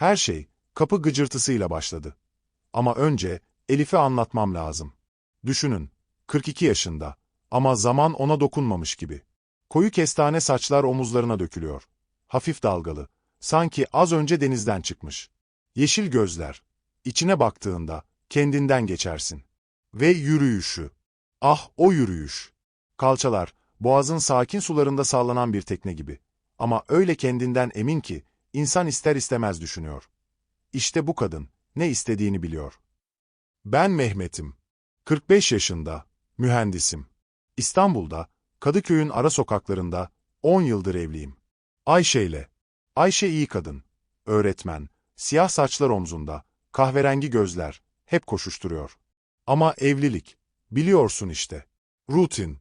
Her şey kapı gıcırtısıyla başladı. Ama önce Elif'e anlatmam lazım. Düşünün, 42 yaşında ama zaman ona dokunmamış gibi. Koyu kestane saçlar omuzlarına dökülüyor. Hafif dalgalı, sanki az önce denizden çıkmış. Yeşil gözler, içine baktığında kendinden geçersin. Ve yürüyüşü. Ah o yürüyüş. Kalçalar, boğazın sakin sularında sallanan bir tekne gibi. Ama öyle kendinden emin ki, insan ister istemez düşünüyor. İşte bu kadın, ne istediğini biliyor. Ben Mehmet'im. 45 yaşında, mühendisim. İstanbul'da, Kadıköy'ün ara sokaklarında 10 yıldır evliyim. Ayşe ile. Ayşe iyi kadın. Öğretmen, siyah saçlar omzunda, kahverengi gözler, hep koşuşturuyor. Ama evlilik, biliyorsun işte. Rutin.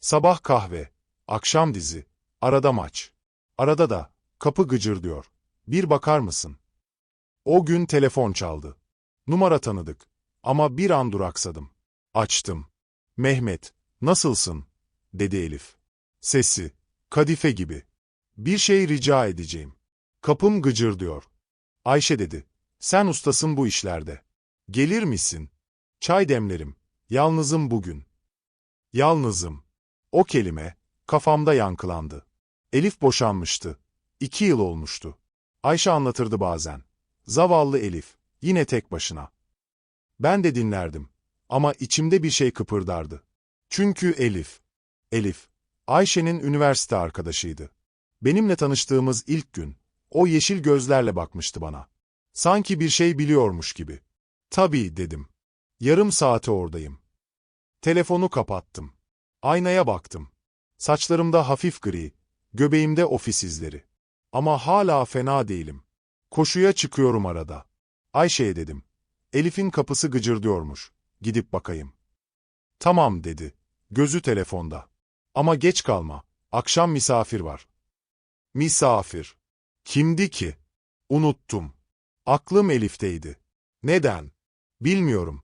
Sabah kahve, akşam dizi, arada maç. Arada da kapı gıcır diyor. Bir bakar mısın? O gün telefon çaldı. Numara tanıdık. Ama bir an duraksadım. Açtım. Mehmet, nasılsın? dedi Elif. Sesi, kadife gibi. Bir şey rica edeceğim. Kapım gıcır diyor. Ayşe dedi. Sen ustasın bu işlerde. Gelir misin? Çay demlerim. Yalnızım bugün. Yalnızım. O kelime, kafamda yankılandı. Elif boşanmıştı. İki yıl olmuştu. Ayşe anlatırdı bazen. Zavallı Elif, yine tek başına. Ben de dinlerdim. Ama içimde bir şey kıpırdardı. Çünkü Elif. Elif, Ayşe'nin üniversite arkadaşıydı. Benimle tanıştığımız ilk gün, o yeşil gözlerle bakmıştı bana. Sanki bir şey biliyormuş gibi. Tabii dedim. Yarım saate oradayım. Telefonu kapattım. Aynaya baktım. Saçlarımda hafif gri, göbeğimde ofis izleri. Ama hala fena değilim. Koşuya çıkıyorum arada. Ayşe'ye dedim. Elif'in kapısı gıcırdıyormuş. Gidip bakayım. Tamam dedi. Gözü telefonda. Ama geç kalma. Akşam misafir var. Misafir. Kimdi ki? Unuttum. Aklım Elif'teydi. Neden? Bilmiyorum.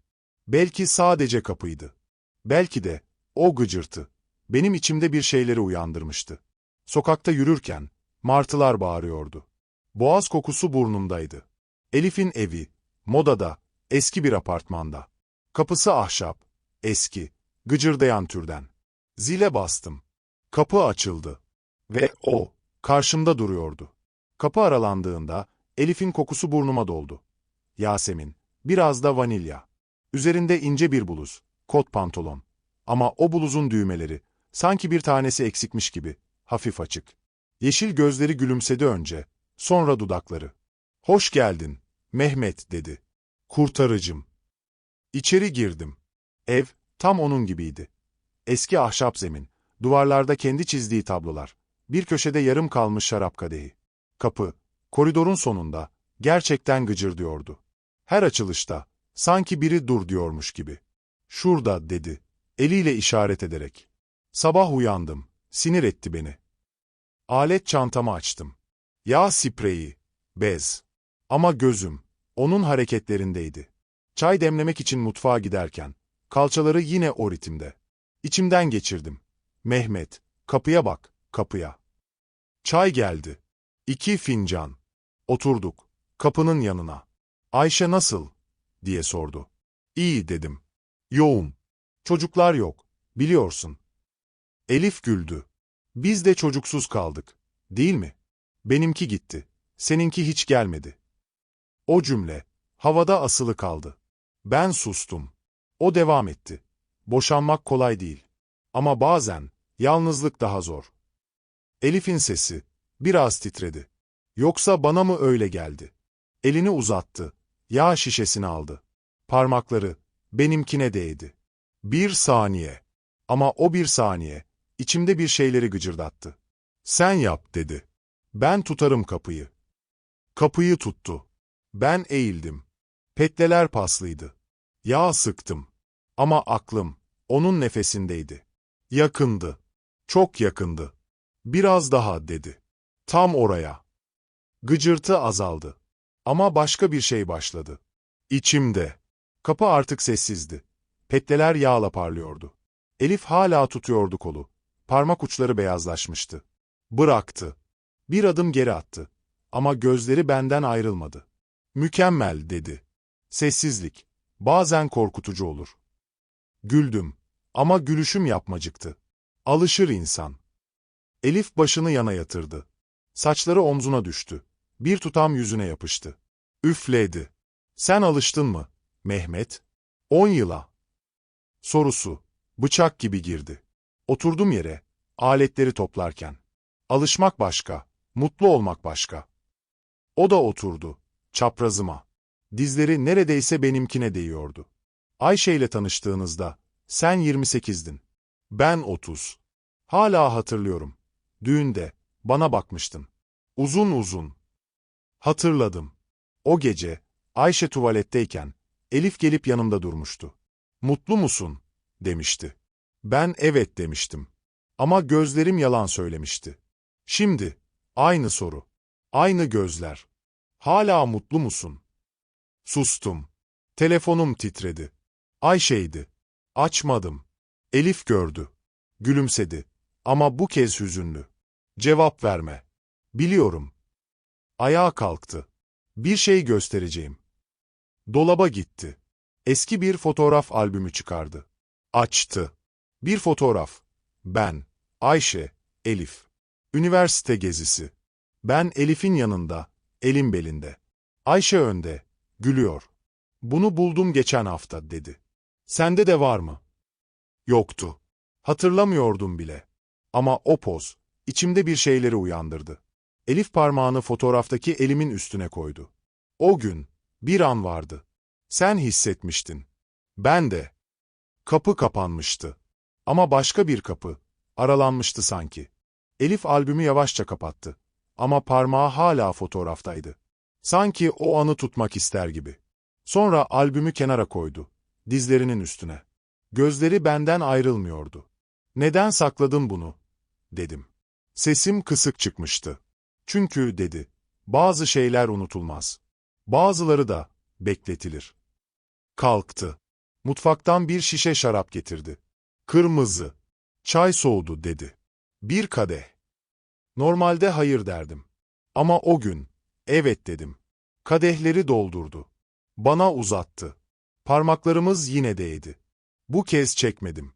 Belki sadece kapıydı. Belki de o gıcırtı benim içimde bir şeyleri uyandırmıştı. Sokakta yürürken martılar bağırıyordu. Boğaz kokusu burnumdaydı. Elif'in evi, modada, eski bir apartmanda. Kapısı ahşap, eski, gıcırdayan türden. Zile bastım. Kapı açıldı. Ve o, karşımda duruyordu. Kapı aralandığında Elif'in kokusu burnuma doldu. Yasemin, biraz da vanilya. Üzerinde ince bir bluz, kot pantolon. Ama o bluzun düğmeleri, sanki bir tanesi eksikmiş gibi, hafif açık. Yeşil gözleri gülümsedi önce, sonra dudakları. Hoş geldin, Mehmet dedi. Kurtarıcım. İçeri girdim. Ev, tam onun gibiydi. Eski ahşap zemin, duvarlarda kendi çizdiği tablolar, bir köşede yarım kalmış şarap kadehi. Kapı, koridorun sonunda, gerçekten gıcırdıyordu. Her açılışta, sanki biri dur diyormuş gibi. Şurada, dedi, eliyle işaret ederek. Sabah uyandım, sinir etti beni. Alet çantamı açtım. Yağ spreyi, bez. Ama gözüm, onun hareketlerindeydi. Çay demlemek için mutfağa giderken, kalçaları yine o ritimde. İçimden geçirdim. Mehmet, kapıya bak, kapıya. Çay geldi. İki fincan. Oturduk, kapının yanına. Ayşe nasıl? diye sordu. İyi dedim. Yoğun. Çocuklar yok, biliyorsun. Elif güldü. Biz de çocuksuz kaldık, değil mi? Benimki gitti, seninki hiç gelmedi. O cümle, havada asılı kaldı. Ben sustum. O devam etti. Boşanmak kolay değil. Ama bazen, yalnızlık daha zor. Elif'in sesi, biraz titredi. Yoksa bana mı öyle geldi? Elini uzattı, yağ şişesini aldı. Parmakları, benimkine değdi. Bir saniye. Ama o bir saniye, içimde bir şeyleri gıcırdattı. Sen yap, dedi. Ben tutarım kapıyı. Kapıyı tuttu. Ben eğildim. Petleler paslıydı. Yağ sıktım. Ama aklım, onun nefesindeydi. Yakındı. Çok yakındı. Biraz daha, dedi. Tam oraya. Gıcırtı azaldı. Ama başka bir şey başladı. İçimde. Kapı artık sessizdi. Petleler yağla parlıyordu. Elif hala tutuyordu kolu. Parmak uçları beyazlaşmıştı. Bıraktı. Bir adım geri attı. Ama gözleri benden ayrılmadı. Mükemmel dedi. Sessizlik. Bazen korkutucu olur. Güldüm. Ama gülüşüm yapmacıktı. Alışır insan. Elif başını yana yatırdı. Saçları omzuna düştü. Bir tutam yüzüne yapıştı. Üfledi. Sen alıştın mı, Mehmet? On yıla. Sorusu, bıçak gibi girdi. Oturdum yere, aletleri toplarken. Alışmak başka, mutlu olmak başka. O da oturdu, çaprazıma. Dizleri neredeyse benimkine değiyordu. Ayşe ile tanıştığınızda, sen 28'din. Ben 30. Hala hatırlıyorum. Düğünde, bana bakmıştın. Uzun uzun. Hatırladım. O gece, Ayşe tuvaletteyken, Elif gelip yanımda durmuştu. Mutlu musun? demişti. Ben evet demiştim. Ama gözlerim yalan söylemişti. Şimdi, aynı soru. Aynı gözler. Hala mutlu musun? Sustum. Telefonum titredi. Ayşe'ydi. Açmadım. Elif gördü. Gülümsedi. Ama bu kez hüzünlü. Cevap verme. Biliyorum. Ayağa kalktı. Bir şey göstereceğim. Dolaba gitti. Eski bir fotoğraf albümü çıkardı. Açtı. Bir fotoğraf. Ben, Ayşe, Elif. Üniversite gezisi. Ben Elif'in yanında, elim belinde. Ayşe önde, gülüyor. Bunu buldum geçen hafta dedi. Sende de var mı? Yoktu. Hatırlamıyordum bile. Ama o poz, içimde bir şeyleri uyandırdı. Elif parmağını fotoğraftaki elimin üstüne koydu. O gün, bir an vardı. Sen hissetmiştin. Ben de. Kapı kapanmıştı. Ama başka bir kapı, aralanmıştı sanki. Elif albümü yavaşça kapattı. Ama parmağı hala fotoğraftaydı. Sanki o anı tutmak ister gibi. Sonra albümü kenara koydu. Dizlerinin üstüne. Gözleri benden ayrılmıyordu. Neden sakladın bunu? Dedim. Sesim kısık çıkmıştı. Çünkü dedi, bazı şeyler unutulmaz. Bazıları da bekletilir. Kalktı. Mutfaktan bir şişe şarap getirdi. Kırmızı. Çay soğudu dedi. Bir kadeh. Normalde hayır derdim. Ama o gün, evet dedim. Kadehleri doldurdu. Bana uzattı. Parmaklarımız yine değdi. Bu kez çekmedim.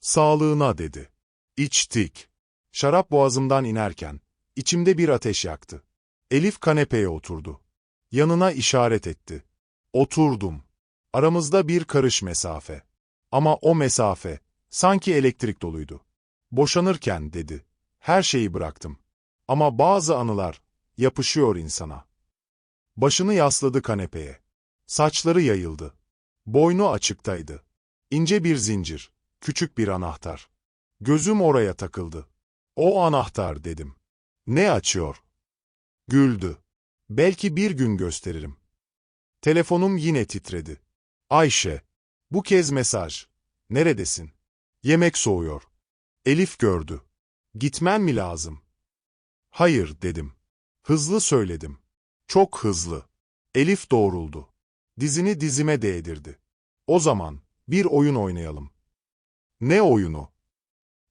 Sağlığına dedi. İçtik. Şarap boğazımdan inerken, içimde bir ateş yaktı. Elif kanepeye oturdu. Yanına işaret etti. Oturdum. Aramızda bir karış mesafe. Ama o mesafe, sanki elektrik doluydu. Boşanırken dedi. Her şeyi bıraktım. Ama bazı anılar, yapışıyor insana. Başını yasladı kanepeye. Saçları yayıldı. Boynu açıktaydı. İnce bir zincir, küçük bir anahtar. Gözüm oraya takıldı. O anahtar dedim. Ne açıyor? Güldü. Belki bir gün gösteririm. Telefonum yine titredi. Ayşe. Bu kez mesaj. Neredesin? Yemek soğuyor. Elif gördü. Gitmen mi lazım? Hayır dedim. Hızlı söyledim. Çok hızlı. Elif doğruldu. Dizini dizime değdirdi. O zaman bir oyun oynayalım. Ne oyunu?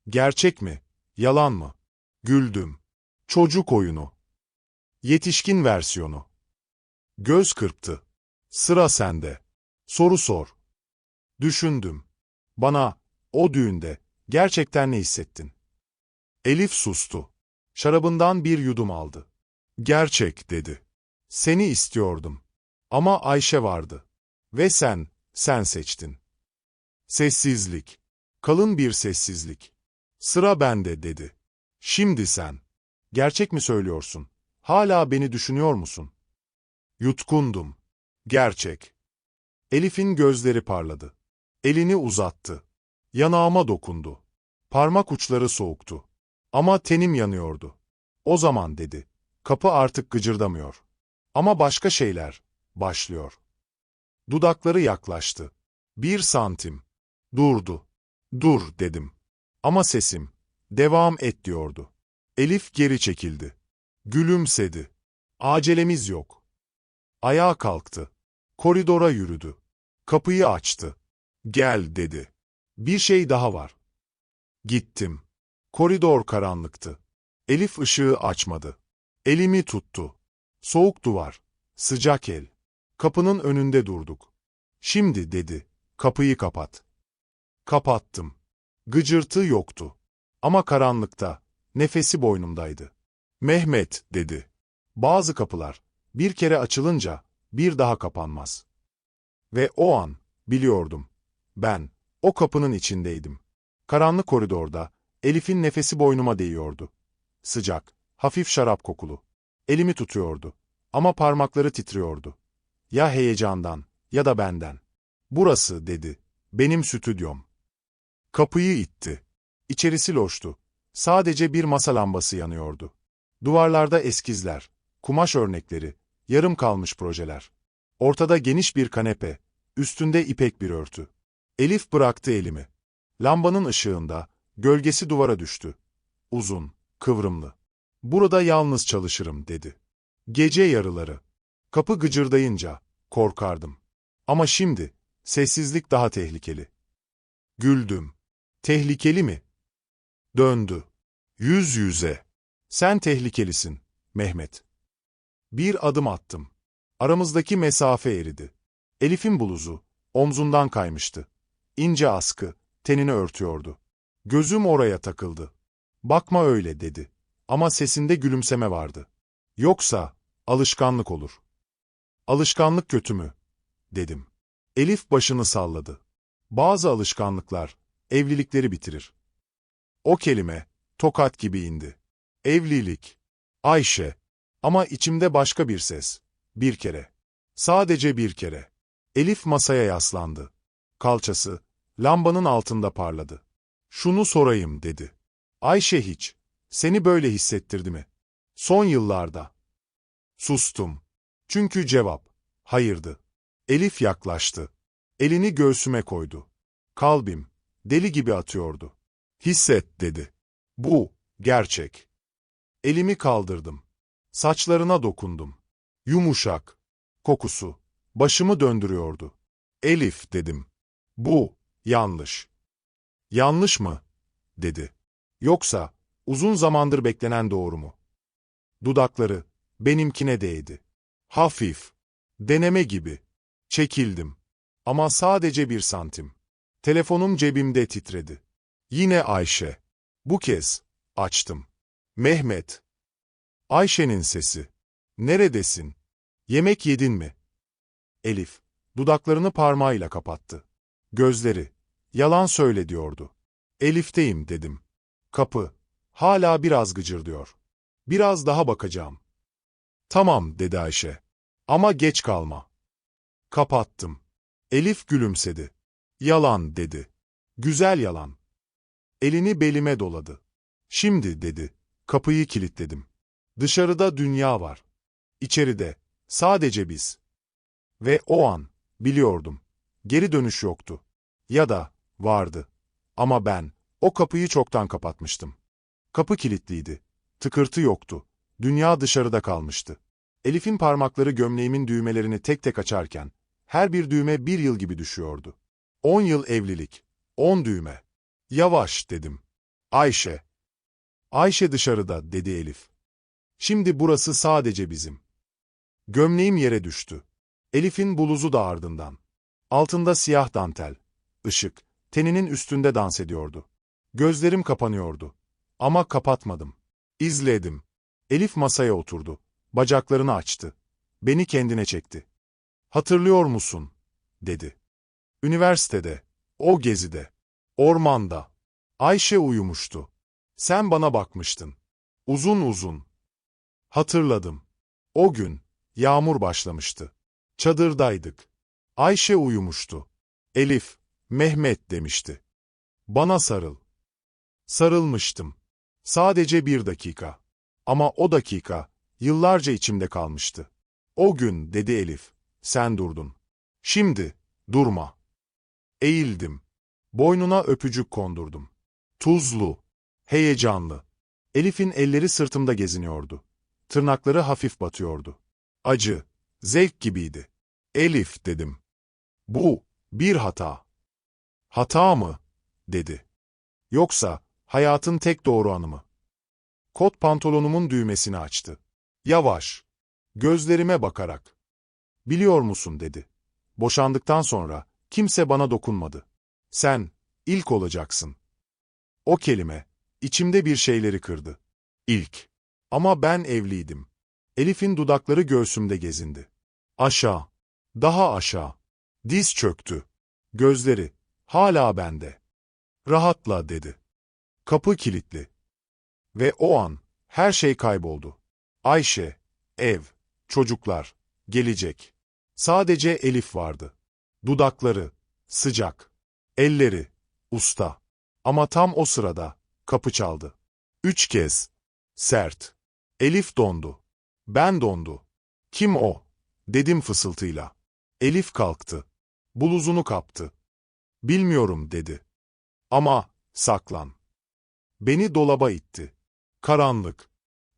Gerçek mi? Yalan mı? Güldüm. Çocuk oyunu. Yetişkin versiyonu. Göz kırptı. Sıra sende. Soru sor. Düşündüm. Bana, o düğünde, gerçekten ne hissettin? Elif sustu. Şarabından bir yudum aldı. Gerçek dedi. Seni istiyordum. Ama Ayşe vardı. Ve sen, sen seçtin. Sessizlik. Kalın bir sessizlik. Sıra bende dedi. Şimdi sen. Gerçek mi söylüyorsun? Hala beni düşünüyor musun? Yutkundum. Gerçek. Elif'in gözleri parladı. Elini uzattı. Yanağıma dokundu. Parmak uçları soğuktu. Ama tenim yanıyordu. O zaman dedi. Kapı artık gıcırdamıyor. Ama başka şeyler başlıyor. Dudakları yaklaştı. Bir santim. Durdu. Dur dedim. Ama sesim, devam et diyordu. Elif geri çekildi. Gülümsedi. Acelemiz yok. Ayağa kalktı. Koridora yürüdü. Kapıyı açtı. Gel dedi. Bir şey daha var. Gittim. Koridor karanlıktı. Elif ışığı açmadı. Elimi tuttu. Soğuk duvar. Sıcak el. Kapının önünde durduk. Şimdi dedi, kapıyı kapat. Kapattım. Gıcırtı yoktu. Ama karanlıkta, nefesi boynumdaydı. Mehmet, dedi. Bazı kapılar, bir kere açılınca, bir daha kapanmaz. Ve o an, biliyordum. Ben, o kapının içindeydim. Karanlık koridorda, Elif'in nefesi boynuma değiyordu. Sıcak, hafif şarap kokulu. Elimi tutuyordu. Ama parmakları titriyordu. Ya heyecandan, ya da benden. Burası, dedi. Benim stüdyom. Kapıyı itti. İçerisi loştu. Sadece bir masa lambası yanıyordu. Duvarlarda eskizler, kumaş örnekleri, yarım kalmış projeler. Ortada geniş bir kanepe, üstünde ipek bir örtü. Elif bıraktı elimi. Lambanın ışığında, gölgesi duvara düştü. Uzun, kıvrımlı. Burada yalnız çalışırım, dedi. Gece yarıları. Kapı gıcırdayınca, korkardım. Ama şimdi, sessizlik daha tehlikeli. Güldüm. Tehlikeli mi? Döndü. Yüz yüze. Sen tehlikelisin, Mehmet. Bir adım attım. Aramızdaki mesafe eridi. Elif'in buluzu, omzundan kaymıştı. İnce askı, tenini örtüyordu. Gözüm oraya takıldı. Bakma öyle dedi. Ama sesinde gülümseme vardı. Yoksa, alışkanlık olur. Alışkanlık kötü mü? Dedim. Elif başını salladı. Bazı alışkanlıklar, evlilikleri bitirir. O kelime, tokat gibi indi. Evlilik. Ayşe. Ama içimde başka bir ses. Bir kere. Sadece bir kere. Elif masaya yaslandı. Kalçası, lambanın altında parladı. Şunu sorayım, dedi. Ayşe hiç. Seni böyle hissettirdi mi? Son yıllarda. Sustum. Çünkü cevap, hayırdı. Elif yaklaştı. Elini göğsüme koydu. Kalbim, deli gibi atıyordu. Hisset, dedi. Bu, gerçek. Elimi kaldırdım. Saçlarına dokundum. Yumuşak. Kokusu. Başımı döndürüyordu. Elif, dedim. Bu, yanlış. Yanlış mı? dedi. Yoksa, uzun zamandır beklenen doğru mu? Dudakları, benimkine değdi. Hafif. Deneme gibi. Çekildim. Ama sadece bir santim. Telefonum cebimde titredi. Yine Ayşe. Bu kez, açtım. Mehmet. Ayşe'nin sesi. Neredesin? Yemek yedin mi? Elif, dudaklarını parmağıyla kapattı. Gözleri, yalan söyle diyordu. Elif'teyim dedim. Kapı, hala biraz gıcırdıyor. Biraz daha bakacağım. Tamam dedi Ayşe. Ama geç kalma. Kapattım. Elif gülümsedi. Yalan dedi. Güzel yalan. Elini belime doladı. Şimdi dedi. Kapıyı kilitledim. Dışarıda dünya var. İçeride sadece biz. Ve o an biliyordum. Geri dönüş yoktu. Ya da vardı. Ama ben o kapıyı çoktan kapatmıştım. Kapı kilitliydi. Tıkırtı yoktu. Dünya dışarıda kalmıştı. Elif'in parmakları gömleğimin düğmelerini tek tek açarken, her bir düğme bir yıl gibi düşüyordu. On yıl evlilik. On düğme. Yavaş dedim. Ayşe. Ayşe dışarıda dedi Elif. Şimdi burası sadece bizim. Gömleğim yere düştü. Elif'in buluzu da ardından. Altında siyah dantel. ışık, teninin üstünde dans ediyordu. Gözlerim kapanıyordu. Ama kapatmadım. İzledim. Elif masaya oturdu. Bacaklarını açtı. Beni kendine çekti. Hatırlıyor musun? dedi. Üniversitede, o gezide, ormanda. Ayşe uyumuştu. Sen bana bakmıştın. Uzun uzun. Hatırladım. O gün, yağmur başlamıştı. Çadırdaydık. Ayşe uyumuştu. Elif, Mehmet demişti. Bana sarıl. Sarılmıştım. Sadece bir dakika. Ama o dakika, yıllarca içimde kalmıştı. O gün, dedi Elif, sen durdun. Şimdi, durma. Eğildim. Boynuna öpücük kondurdum. Tuzlu, heyecanlı. Elif'in elleri sırtımda geziniyordu. Tırnakları hafif batıyordu. Acı, zevk gibiydi. Elif dedim. Bu, bir hata. Hata mı? dedi. Yoksa, hayatın tek doğru anı mı? Kot pantolonumun düğmesini açtı. Yavaş. Gözlerime bakarak. Biliyor musun dedi. Boşandıktan sonra kimse bana dokunmadı. Sen ilk olacaksın. O kelime içimde bir şeyleri kırdı. İlk. Ama ben evliydim. Elif'in dudakları göğsümde gezindi. Aşağı. Daha aşağı. Diz çöktü. Gözleri hala bende. Rahatla dedi. Kapı kilitli. Ve o an her şey kayboldu. Ayşe, ev, çocuklar, gelecek. Sadece Elif vardı. Dudakları, sıcak. Elleri, usta. Ama tam o sırada kapı çaldı. Üç kez. Sert. Elif dondu. Ben dondu. Kim o? Dedim fısıltıyla. Elif kalktı. Bluzunu kaptı. Bilmiyorum dedi. Ama saklan. Beni dolaba itti. Karanlık.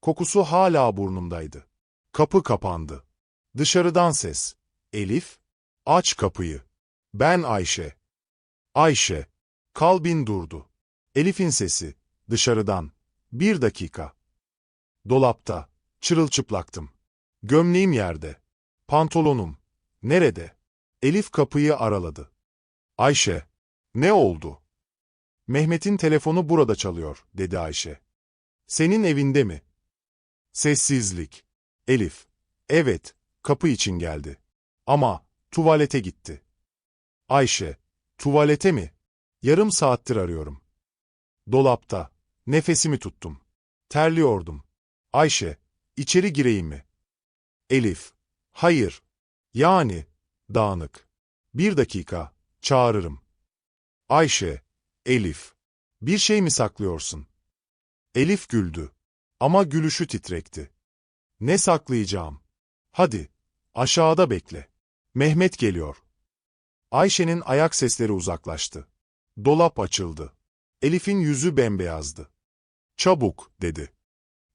Kokusu hala burnumdaydı. Kapı kapandı. Dışarıdan ses. Elif, aç kapıyı. Ben Ayşe. Ayşe. Kalbin durdu. Elif'in sesi. Dışarıdan. Bir dakika. Dolapta. Çırılçıplaktım. Gömleğim yerde. Pantolonum. Nerede? Elif kapıyı araladı. Ayşe. Ne oldu? Mehmet'in telefonu burada çalıyor, dedi Ayşe. Senin evinde mi? Sessizlik. Elif. Evet, kapı için geldi. Ama tuvalete gitti. Ayşe. Tuvalete mi? Yarım saattir arıyorum. Dolapta. Nefesimi tuttum. Terliyordum. Ayşe. içeri gireyim mi? Elif. Hayır. Yani. Dağınık. Bir dakika. Çağırırım. Ayşe. Elif. Bir şey mi saklıyorsun? Elif güldü. Ama gülüşü titrekti. Ne saklayacağım? Hadi, aşağıda bekle. Mehmet geliyor. Ayşe'nin ayak sesleri uzaklaştı. Dolap açıldı. Elif'in yüzü bembeyazdı. Çabuk, dedi.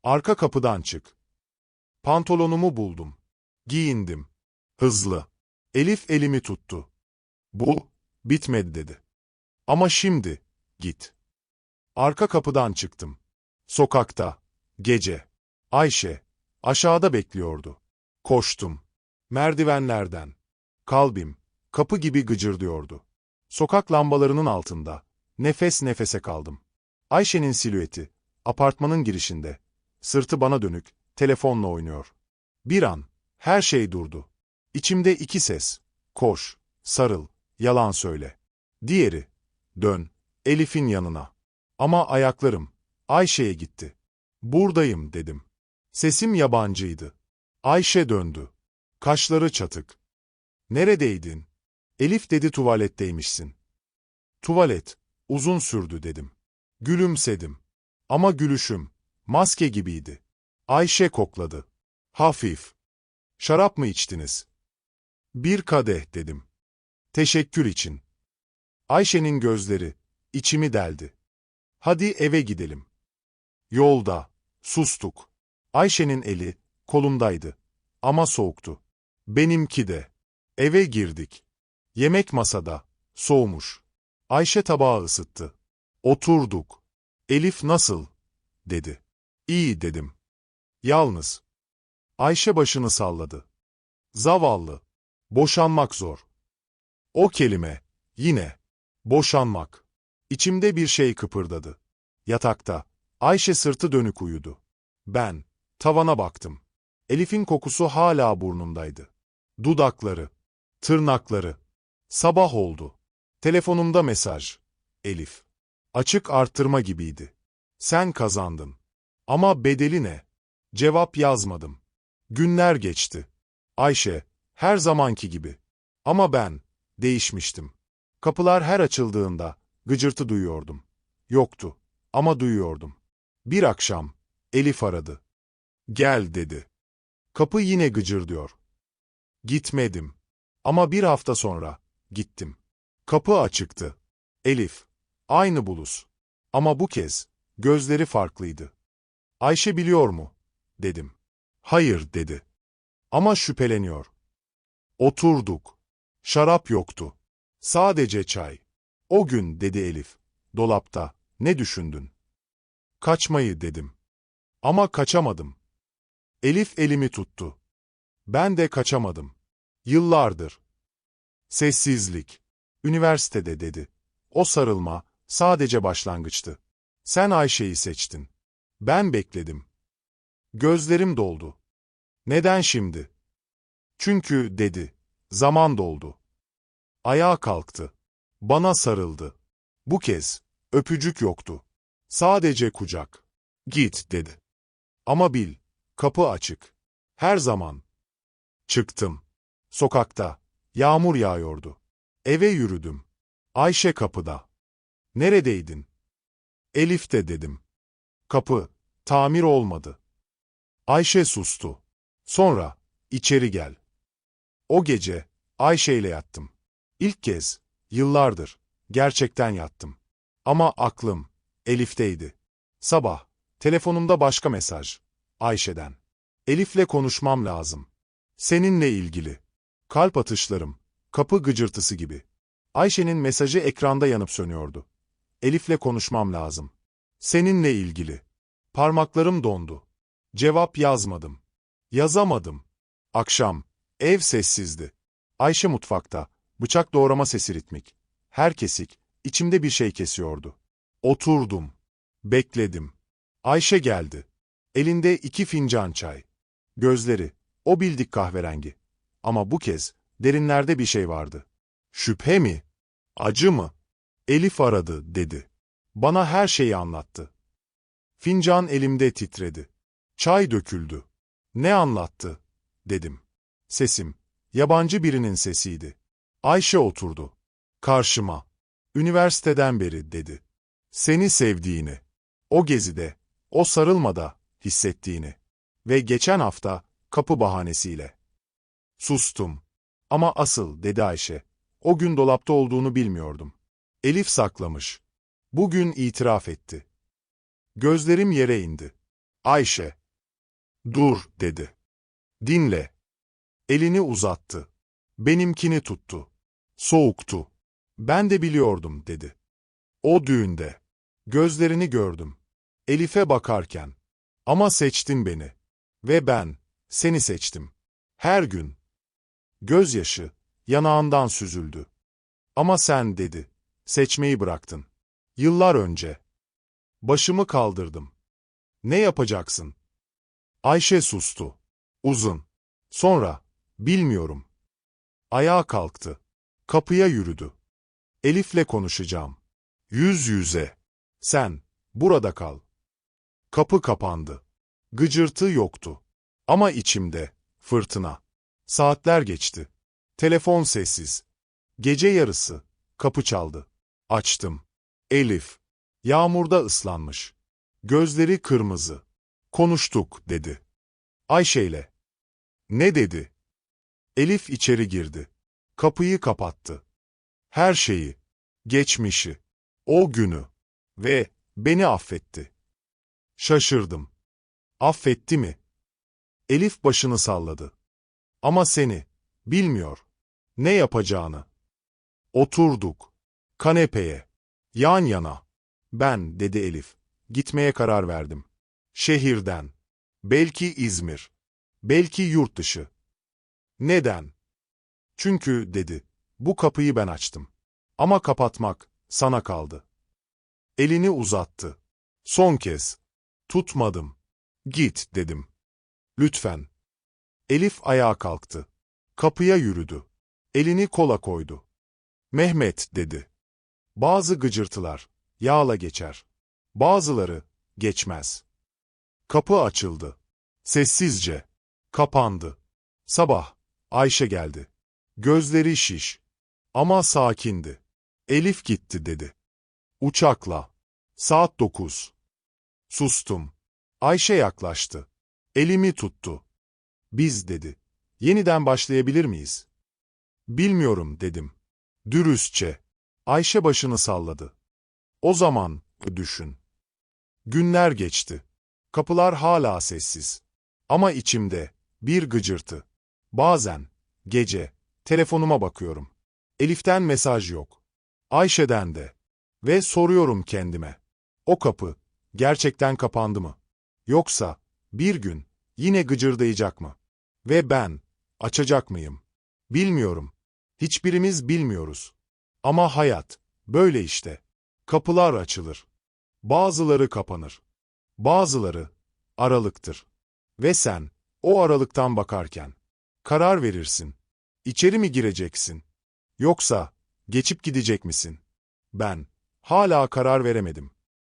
Arka kapıdan çık. Pantolonumu buldum. Giyindim. Hızlı. Elif elimi tuttu. Bu, bitmedi dedi. Ama şimdi, git. Arka kapıdan çıktım. Sokakta, gece. Ayşe, aşağıda bekliyordu. Koştum. Merdivenlerden. Kalbim, kapı gibi gıcırdıyordu. Sokak lambalarının altında, nefes nefese kaldım. Ayşe'nin silüeti, apartmanın girişinde, sırtı bana dönük, telefonla oynuyor. Bir an, her şey durdu. İçimde iki ses, koş, sarıl, yalan söyle. Diğeri, dön, Elif'in yanına. Ama ayaklarım, Ayşe'ye gitti. Buradayım dedim. Sesim yabancıydı. Ayşe döndü. Kaşları çatık. Neredeydin? Elif dedi tuvaletteymişsin. Tuvalet, uzun sürdü dedim. Gülümsedim. Ama gülüşüm, maske gibiydi. Ayşe kokladı. Hafif. Şarap mı içtiniz? Bir kadeh dedim. Teşekkür için. Ayşe'nin gözleri, içimi deldi. Hadi eve gidelim. Yolda, sustuk. Ayşe'nin eli, kolumdaydı. Ama soğuktu. Benimki de. Eve girdik. Yemek masada, soğumuş. Ayşe tabağı ısıttı. Oturduk. Elif nasıl? dedi. İyi dedim. Yalnız. Ayşe başını salladı. Zavallı. Boşanmak zor. O kelime, yine. Boşanmak. İçimde bir şey kıpırdadı. Yatakta. Ayşe sırtı dönük uyudu. Ben, tavana baktım. Elif'in kokusu hala burnumdaydı. Dudakları, tırnakları. Sabah oldu. Telefonumda mesaj. Elif. Açık arttırma gibiydi. Sen kazandın. Ama bedeli ne? Cevap yazmadım. Günler geçti. Ayşe, her zamanki gibi. Ama ben, değişmiştim. Kapılar her açıldığında, gıcırtı duyuyordum. Yoktu. Ama duyuyordum. Bir akşam, Elif aradı. Gel dedi. Kapı yine gıcır diyor. Gitmedim. Ama bir hafta sonra, gittim. Kapı açıktı. Elif. Aynı bulus. Ama bu kez, gözleri farklıydı. Ayşe biliyor mu? Dedim. Hayır dedi. Ama şüpheleniyor. Oturduk. Şarap yoktu. Sadece çay. O gün dedi Elif. Dolapta. Ne düşündün? Kaçmayı dedim. Ama kaçamadım. Elif elimi tuttu. Ben de kaçamadım. Yıllardır. Sessizlik. Üniversitede dedi. O sarılma sadece başlangıçtı. Sen Ayşe'yi seçtin. Ben bekledim. Gözlerim doldu. Neden şimdi? Çünkü dedi. Zaman doldu. Ayağa kalktı. Bana sarıldı. Bu kez öpücük yoktu. Sadece kucak. Git dedi. Ama bil, kapı açık. Her zaman. Çıktım. Sokakta. Yağmur yağıyordu. Eve yürüdüm. Ayşe kapıda. Neredeydin? Elif de dedim. Kapı, tamir olmadı. Ayşe sustu. Sonra, içeri gel. O gece, Ayşe ile yattım. İlk kez, yıllardır, gerçekten yattım. Ama aklım, Elif'teydi. Sabah, telefonumda başka mesaj. Ayşe'den. Elif'le konuşmam lazım. Seninle ilgili. Kalp atışlarım, kapı gıcırtısı gibi. Ayşe'nin mesajı ekranda yanıp sönüyordu. Elif'le konuşmam lazım. Seninle ilgili. Parmaklarım dondu. Cevap yazmadım. Yazamadım. Akşam, ev sessizdi. Ayşe mutfakta, bıçak doğrama sesi ritmik. Her kesik, içimde bir şey kesiyordu. Oturdum. Bekledim. Ayşe geldi. Elinde iki fincan çay. Gözleri, o bildik kahverengi. Ama bu kez, derinlerde bir şey vardı. Şüphe mi? Acı mı? Elif aradı, dedi. Bana her şeyi anlattı. Fincan elimde titredi. Çay döküldü. Ne anlattı? dedim. Sesim, yabancı birinin sesiydi. Ayşe oturdu. Karşıma. Üniversiteden beri, dedi. Seni sevdiğini. O gezide, o sarılmada hissettiğini. Ve geçen hafta, kapı bahanesiyle. Sustum. Ama asıl, dedi Ayşe. O gün dolapta olduğunu bilmiyordum. Elif saklamış. Bugün itiraf etti. Gözlerim yere indi. Ayşe. Dur, dedi. Dinle. Elini uzattı. Benimkini tuttu. Soğuktu. Ben de biliyordum, dedi. O düğünde. Gözlerini gördüm. Elif'e bakarken. Ama seçtin beni. Ve ben, seni seçtim. Her gün. Gözyaşı, yanağından süzüldü. Ama sen, dedi. Seçmeyi bıraktın. Yıllar önce. Başımı kaldırdım. Ne yapacaksın? Ayşe sustu. Uzun. Sonra, bilmiyorum. Ayağa kalktı. Kapıya yürüdü. Elif'le konuşacağım. Yüz yüze. Sen, burada kal. Kapı kapandı. Gıcırtı yoktu. Ama içimde, fırtına. Saatler geçti. Telefon sessiz. Gece yarısı, kapı çaldı. Açtım. Elif. Yağmurda ıslanmış. Gözleri kırmızı. Konuştuk, dedi. Ayşe ile. Ne dedi? Elif içeri girdi. Kapıyı kapattı. Her şeyi, geçmişi, o günü ve beni affetti. Şaşırdım. Affetti mi? Elif başını salladı. Ama seni, bilmiyor. Ne yapacağını. Oturduk. Kanepeye. Yan yana. Ben, dedi Elif. Gitmeye karar verdim. Şehirden. Belki İzmir. Belki yurt dışı. Neden? Çünkü, dedi, bu kapıyı ben açtım. Ama kapatmak sana kaldı. Elini uzattı. Son kez. Tutmadım. Git, dedim. Lütfen. Elif ayağa kalktı. Kapıya yürüdü. Elini kola koydu. Mehmet, dedi. Bazı gıcırtılar, yağla geçer. Bazıları, geçmez. Kapı açıldı. Sessizce. Kapandı. Sabah, Ayşe geldi. Gözleri şiş. Ama sakindi. Elif gitti dedi. Uçakla. Saat dokuz. Sustum. Ayşe yaklaştı. Elimi tuttu. Biz dedi. Yeniden başlayabilir miyiz? Bilmiyorum dedim. Dürüstçe. Ayşe başını salladı. O zaman, düşün. Günler geçti. Kapılar hala sessiz. Ama içimde, bir gıcırtı. Bazen, gece, telefonuma bakıyorum. Elif'ten mesaj yok. Ayşe'den de. Ve soruyorum kendime. O kapı, gerçekten kapandı mı? Yoksa, bir gün, yine gıcırdayacak mı? Ve ben, açacak mıyım? Bilmiyorum. Hiçbirimiz bilmiyoruz. Ama hayat, böyle işte. Kapılar açılır. Bazıları kapanır. Bazıları, aralıktır. Ve sen, o aralıktan bakarken, karar verirsin. İçeri mi gireceksin? Yoksa, geçip gidecek misin? Ben, hala karar veremedim.